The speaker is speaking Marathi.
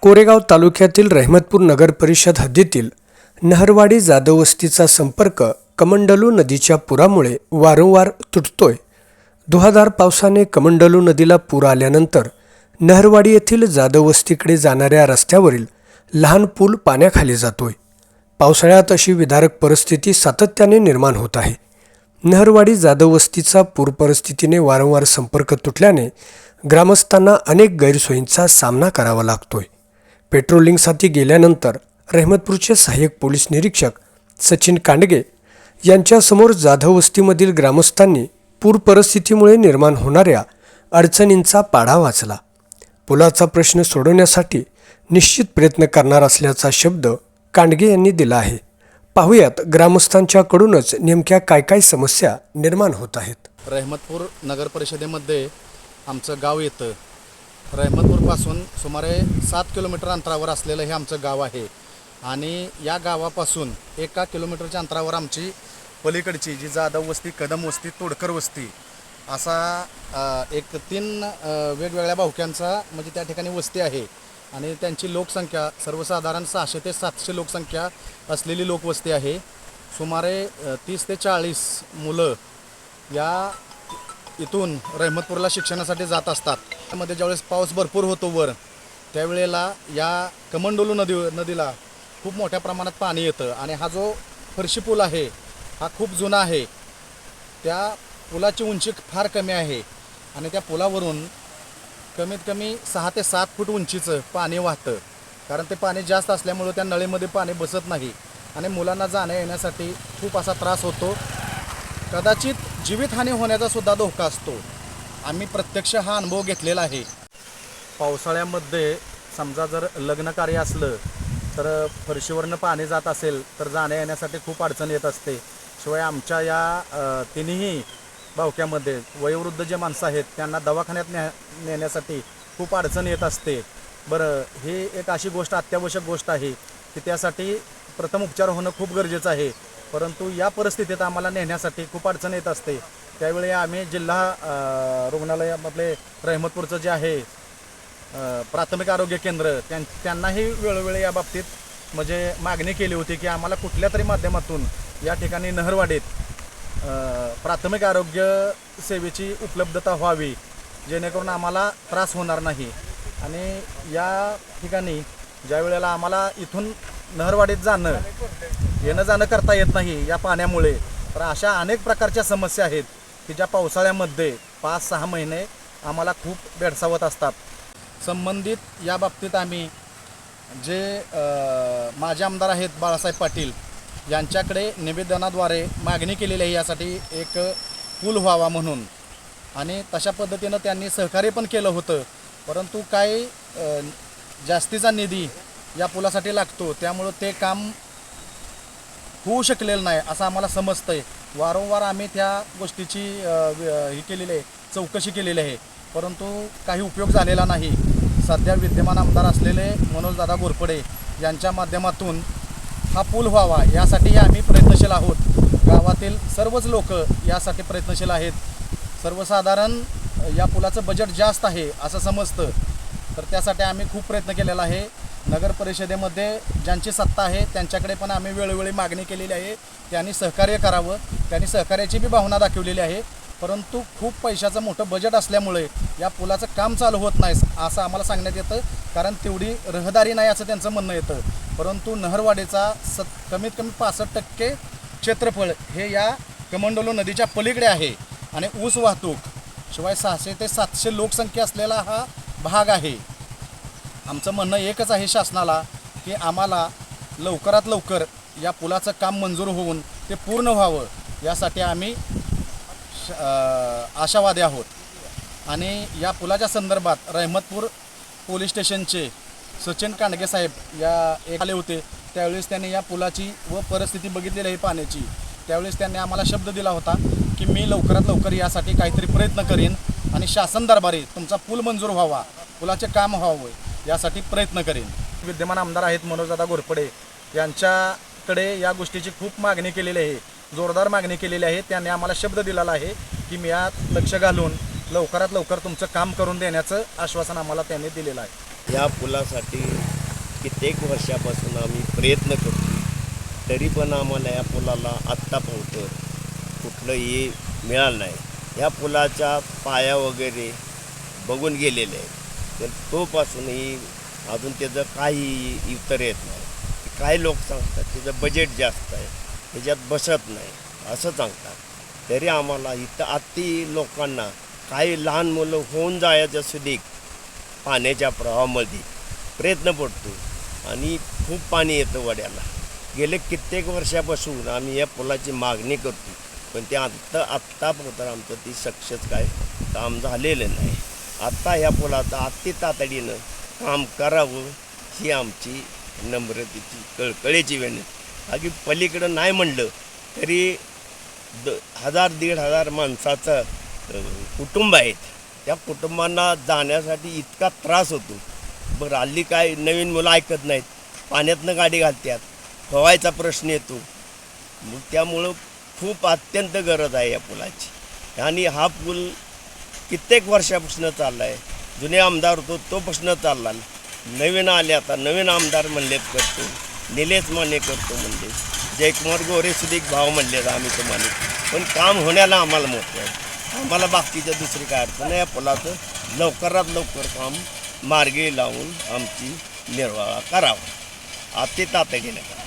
कोरेगाव तालुक्यातील रहमतपूर नगर परिषद हद्दीतील नहरवाडी जाधव वस्तीचा संपर्क कमंडलू नदीच्या पुरामुळे वारंवार तुटतोय. दुहाधार पावसाने कमंडलू नदीला पूर आल्यानंतर नहरवाडी येथील जाधव वस्तीकडे जाणाऱ्या रस्त्यावरील लहान पूल पाण्याखाली जातोय. पावसाळ्यात अशी विदारक परिस्थिती सातत्याने निर्माण होत आहे. नहरवाडी जाधव वस्तीचा पूर परिस्थितीने वारंवार संपर्क तुटल्याने ग्रामस्थांना अनेक गैरसोयींचा सामना करावा लागतोय. पेट्रोलिंगसाठी गेल्यानंतर रहमतपूरचे सहाय्यक पोलीस निरीक्षक सचिन कांडगे यांच्यासमोर जाधव वस्तीमधील ग्रामस्थांनी पूर परिस्थितीमुळे निर्माण होणाऱ्या अडचणींचा पाढा वाचला. पुलाचा प्रश्न सोडवण्यासाठी निश्चित प्रयत्न करणार असल्याचा शब्द कांडगे यांनी दिला आहे. पाहुयात ग्रामस्थांच्याकडूनच नेमक्या काय काय समस्या निर्माण होत आहेत. रहमतपूर नगर परिषदेमध्ये आमचं गाव येतं. रहमतपूरपासून सुमारे सात किलोमीटर अंतरावर असलेलं हे आमचं गाव आहे. आणि या गावापासून एका किलोमीटरच्या अंतरावर आमची पलीकडची जी जाधव वस्ती कदम वस्ती तोडकर वस्ती असा एक तीन वेगवेगळ्या भाऊक्यांचा म्हणजे त्या ठिकाणी वस्ती आहे. आणि त्यांची लोकसंख्या सर्वसाधारण सहाशे ते सातशे लोकसंख्या असलेली लोकवस्ती आहे. सुमारे तीस ते चाळीस मुलं या इथून रहमतपूरला शिक्षणासाठी जात असतात. त्यामध्ये ज्यावेळेस पाऊस भरपूर होतो वर त्यावेळेला या कमंडोलू नदी नदीला खूप मोठ्या प्रमाणात पाणी येतं. आणि हा जो फरशी पूल आहे हा खूप जुना आहे. त्या पुलाची उंची फार कमी आहे. आणि त्या पुलावरून कमीत कमी सहा ते सात फूट उंचीचं पाणी वाहतं. कारण ते पाणी जास्त असल्यामुळं त्या नळीमध्ये पाणी बसत नाही. आणि मुलांना जाण्या येण्यासाठी खूप असा त्रास होतो. कदाचित जीवितहानी होण्याचा सुद्धा धोका असतो. आम्ही प्रत्यक्ष हा अनुभव घेतलेला आहे. पावसाळ्यामध्ये समजा जर लग्न कार्य असलं तर फरशीवरनं पाणी जात असेल तर जाण्या येण्यासाठी खूप अडचण येत असते. शिवाय आमच्या या तिन्ही भावक्यामध्ये वयोवृद्ध जे माणसं आहेत त्यांना दवाखान्यात न्या नेण्यासाठी खूप अडचण येत असते. बरं ही एक अशी गोष्ट अत्यावश्यक गोष्ट आहे की त्यासाठी प्रथम उपचार होणं खूप गरजेचं आहे. परंतु या परिस्थितीत आम्हाला नेण्यासाठी खूप अडचण येत असते. त्यावेळी आम्ही जिल्हा रुग्णालयामधले रहमतपूरचं जे आहे प्राथमिक आरोग्य केंद्र त्यां त्यांनाही वेळोवेळी या बाबतीत म्हणजे मागणी केली होती की आम्हाला कुठल्या तरी माध्यमातून या ठिकाणी नहरवाडीत प्राथमिक आरोग्य सेवेची उपलब्धता व्हावी जेणेकरून आम्हाला त्रास होणार नाही. आणि या ठिकाणी ज्या वेळेला आम्हाला इथून नहरवाडीत जाणं येणं जाणं करता येत नाही या पाण्यामुळे. तर अशा अनेक प्रकारच्या समस्या आहेत की ज्या पावसाळ्यामध्ये पाच सहा महिने आम्हाला खूप भेडसावत असतात. संबंधित या बाबतीत आम्ही जे माझे माजी आमदार आहेत बाळासाहेब पाटील यांच्याकडे निवेदनाद्वारे मागणी केलेली आहे यासाठी एक पूल व्हावा म्हणून. आणि तशा पद्धतीनं त्यांनी सहकार्य पण केलं होतं. परंतु काही जास्तीचा निधी या पुलासाठी लागतो. त्यामुळं ते काम होऊ शकलेलं नाही असं आम्हाला समजतं आहे वारंवार आम्ही त्या गोष्टीची हे केलेली आहे चौकशी केलेली आहे. परंतु काही उपयोग झालेला नाही. सध्या विद्यमान आमदार असलेले मनोजदादा घोरपडे यांच्या माध्यमातून हा पूल व्हावा यासाठी आम्ही प्रयत्नशील आहोत. गावातील सर्वच लोक यासाठी प्रयत्नशील आहेत. सर्वसाधारण या पुलाचं बजेट जास्त आहे असं समजतं. तर त्यासाठी आम्ही खूप प्रयत्न केलेला आहे. नगर परिषदेमध्ये ज्यांची सत्ता आहे त्यांच्याकडे पण आम्ही वेळोवेळी मागणी केलेली आहे. त्यांनी सहकार्य करावं. त्यांनी सहकार्याची बी भावना दाखवलेली आहे. परंतु खूप पैशाचं मोठं बजेट असल्यामुळे या पुलाचं काम चालू होत नाही असं आम्हाला सांगण्यात येतं. कारण तेवढी रहदारी नाही असं त्यांचं म्हणणं येतं. परंतु नहरवाडीचा सत कमीत कमी पासष्ट टक्के क्षेत्रफळ हे या कमंडोलो नदीच्या पलीकडे आहे. आणि ऊस वाहतूक शिवाय सहाशे ते सातशे लोकसंख्या असलेला हा भाग आहे. आमचं म्हणणं एकच आहे शासनाला की आम्हाला लवकरात लवकर या पुलाचं काम मंजूर होऊन ते पूर्ण व्हावं. यासाठी आम्ही श- आशावादी आहोत. आणि या पुलाच्या संदर्भात रहमतपूर पोलीस स्टेशनचे सचिन कांडगे साहेब या एक आले होते. त्यावेळेस त्यांनी या पुलाची व परिस्थिती बघितलेली आहे पाण्याची त्यावेळेस त्यांनी आम्हाला शब्द दिला होता की मी लवकरात लवकर यासाठी काहीतरी प्रयत्न करीन आणि शासन दरबारी तुमचा पूल मंजूर व्हावा. पुलाचे काम व्हावं. यासाठी प्रयत्न करेन. विद्यमान आमदार आहेत मनोजदादा घोरपडे. यांच्याकडे या गोष्टीची खूप मागणी केलेली आहे. जोरदार मागणी केलेली आहे. त्यांनी आम्हाला शब्द दिलेला आहे की मी यात लक्ष घालून लवकरात लवकर तुमचं काम करून देण्याचं आश्वासन आम्हाला त्यांनी दिलेलं आहे. या पुलासाठी कित्येक वर्षापासून आम्ही प्रयत्न करतो तरी पण आम्हाला या पुलाला आत्ता पोहतं कुठलंही मिळालं नाही. या पुलाच्या पाया वगैरे बघून गेलेले आहेत. तर तोपासूनही अजून त्याचं काही उत्तर येत नाही. काही लोक सांगतात त्याचं बजेट जास्त आहे त्याच्यात बसत नाही. असं सांगतात. तरी आम्हाला इथं अति लोकांना काही लहान मुलं होऊन जायचं सुधीक पाण्याच्या प्रवाहामध्ये प्रयत्न पडतो आणि खूप पाणी येतं वड्याला. गेले कित्येक वर्षापासून आम्ही या पुलाची मागणी करतो पण ते आत्ता आत्तापर्यंत आमचं ती सक्सेस काय काम झालेलं नाही. आत्ता ह्या पुलाचं अति तातडीनं काम करावं ही आमची नम्रतेची कळकळीची विनंती. बाकी पलीकडं नाही म्हणलं तरी द हजार दीड हजार माणसाचं कुटुंब आहेत. त्या कुटुंबांना जाण्यासाठी इतका त्रास होतो. बरं हल्ली काय नवीन मुलं ऐकत नाहीत. पाण्यातनं गाडी घालतात खवायचा प्रश्न येतो. मग त्यामुळं खूप अत्यंत गरज आहे या पुलाची. आणि हा पूल कित्येक वर्षापासून चालला आहे जुने आमदार होतो तो प्रश्न चालला नवीन आले आता नवीन आमदार म्हणलेत करतो. निलेश माने करतो म्हणले. जयकुमार गोरे सुधीक भाव म्हणले आम्ही तुम्हाला. पण काम होण्याला आम्हाला मोठं आहे. आम्हाला बाकीच्या दुसरी काय अडचण नाही. या पुलाचं लवकरात लवकर काम मार्गी लावून आमची निर्वाह करावा. अति तात्या करा